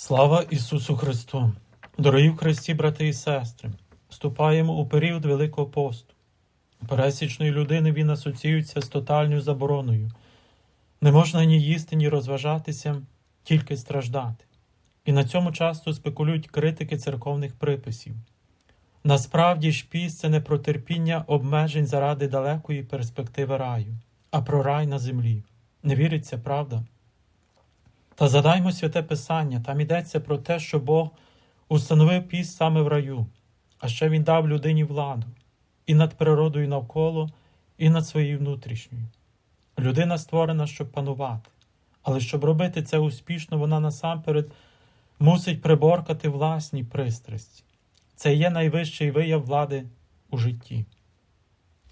Слава Ісусу Христу! Дорогі в Христі, брати і сестри, вступаємо у період Великого посту. Пересічної людини він асоціюється з тотальною забороною. Не можна ні їсти, ні розважатися, тільки страждати. І на цьому часто спекулюють критики церковних приписів. Насправді ж піст – це не про терпіння обмежень заради далекої перспективи раю, а про рай на землі. Не віриться, правда? Та задаймо святе Писання, там йдеться про те, що Бог установив піст саме в раю, а ще Він дав людині владу і над природою навколо, і над своєю внутрішньою. Людина створена, щоб панувати, але щоб робити це успішно, вона насамперед мусить приборкати власні пристрасті. Це є найвищий вияв влади у житті.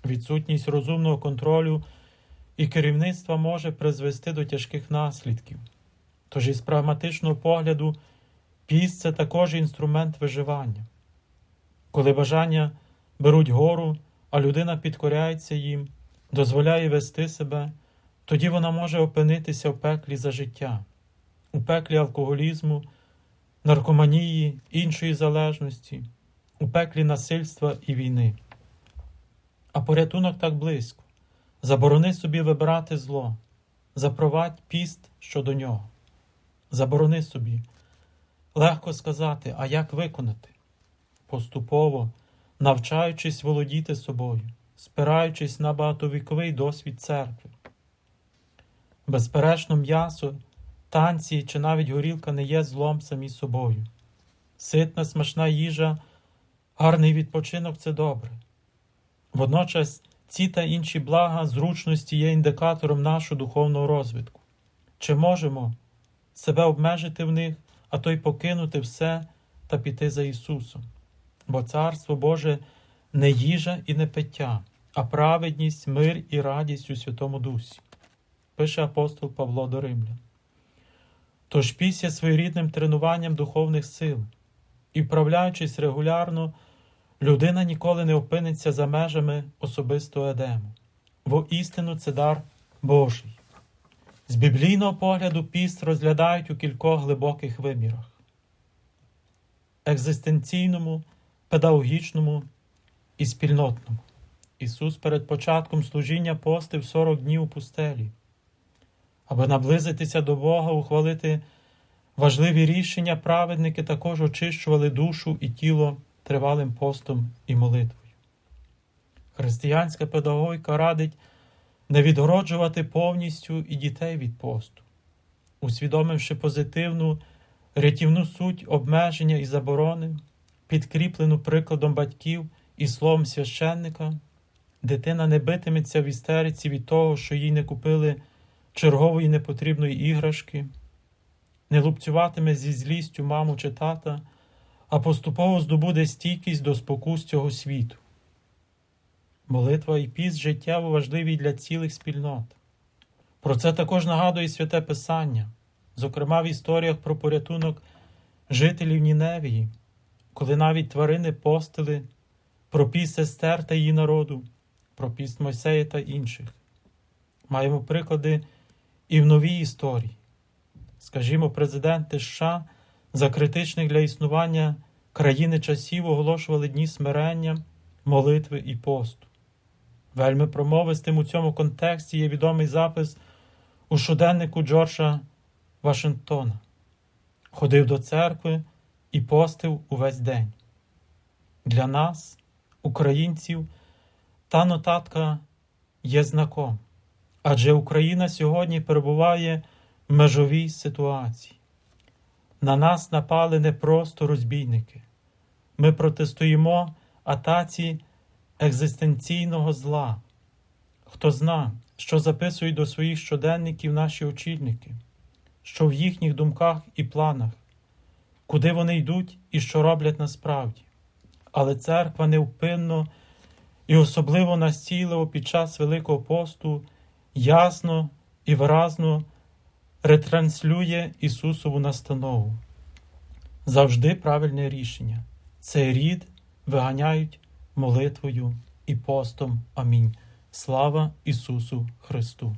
Відсутність розумного контролю і керівництва може призвести до тяжких наслідків. Тож із прагматичного погляду піст це також інструмент виживання. Коли бажання беруть гору, а людина підкоряється їм, дозволяє вести себе, тоді вона може опинитися в пеклі за життя, у пеклі алкоголізму, наркоманії, іншої залежності, у пеклі насильства і війни. А порятунок так близько. Заборони собі вибирати зло, запровадь піст щодо нього. Заборони собі. Легко сказати, а як виконати? Поступово, навчаючись володіти собою, спираючись на багатовіковий досвід церкви. Безперечно, м'ясо, танці чи навіть горілка не є злом самі собою. Ситна, смачна їжа, гарний відпочинок це добре. Водночас ці та інші блага зручності є індикатором нашого духовного розвитку. Чи можемо себе обмежити в них, а то й покинути все та піти за Ісусом. Бо Царство Боже не їжа і не пиття, а праведність, мир і радість у Святому Дусі, пише апостол Павло до Римлян. Тож після своєрідним тренуванням духовних сил і вправляючись регулярно, людина ніколи не опиниться за межами особистого едему, бо істину це дар Божий. З біблійного погляду піст розглядають у кількох глибоких вимірах: екзистенційному, педагогічному і спільнотному. Ісус перед початком служіння постив 40 днів у пустелі, аби наблизитися до Бога, ухвалити важливі рішення, праведники також очищували душу і тіло тривалим постом і молитвою. Християнська педагогіка радить не відгороджувати повністю і дітей від посту, усвідомивши позитивну рятівну суть обмеження і заборони, підкріплену прикладом батьків і словом священника, дитина не битиметься в істериці від того, що їй не купили чергової непотрібної іграшки, не лупцюватиме зі злістю маму чи тата, а поступово здобуде стійкість до спокус цього світу. Молитва і піст життєво важливі для цілих спільнот. Про це також нагадує святе Писання, зокрема в історіях про порятунок жителів Ніневії, коли навіть тварини постили, про піст сестер та її народу, про піст Мойсея та інших. Маємо приклади і в новій історії. Скажімо, президенти США за критичних для існування країни часів оголошували дні смирення, молитви і посту. Вельми промовистим у цьому контексті є відомий запис у щоденнику Джорджа Вашингтона. Ходив до церкви і постив увесь день. Для нас, українців, та нотатка є знаком, адже Україна сьогодні перебуває в межовій ситуації. На нас напали не просто розбійники. Ми протистоїмо атаці екзистенційного зла. Хто зна, що записують до своїх щоденників наші очільники, що в їхніх думках і планах, куди вони йдуть і що роблять насправді. Але церква невпинно і особливо настійливо під час Великого посту ясно і виразно ретранслює Ісусову настанову. Завжди правильне рішення. Цей рід виганяють молитвою і постом. Амінь. Слава Ісусу Христу!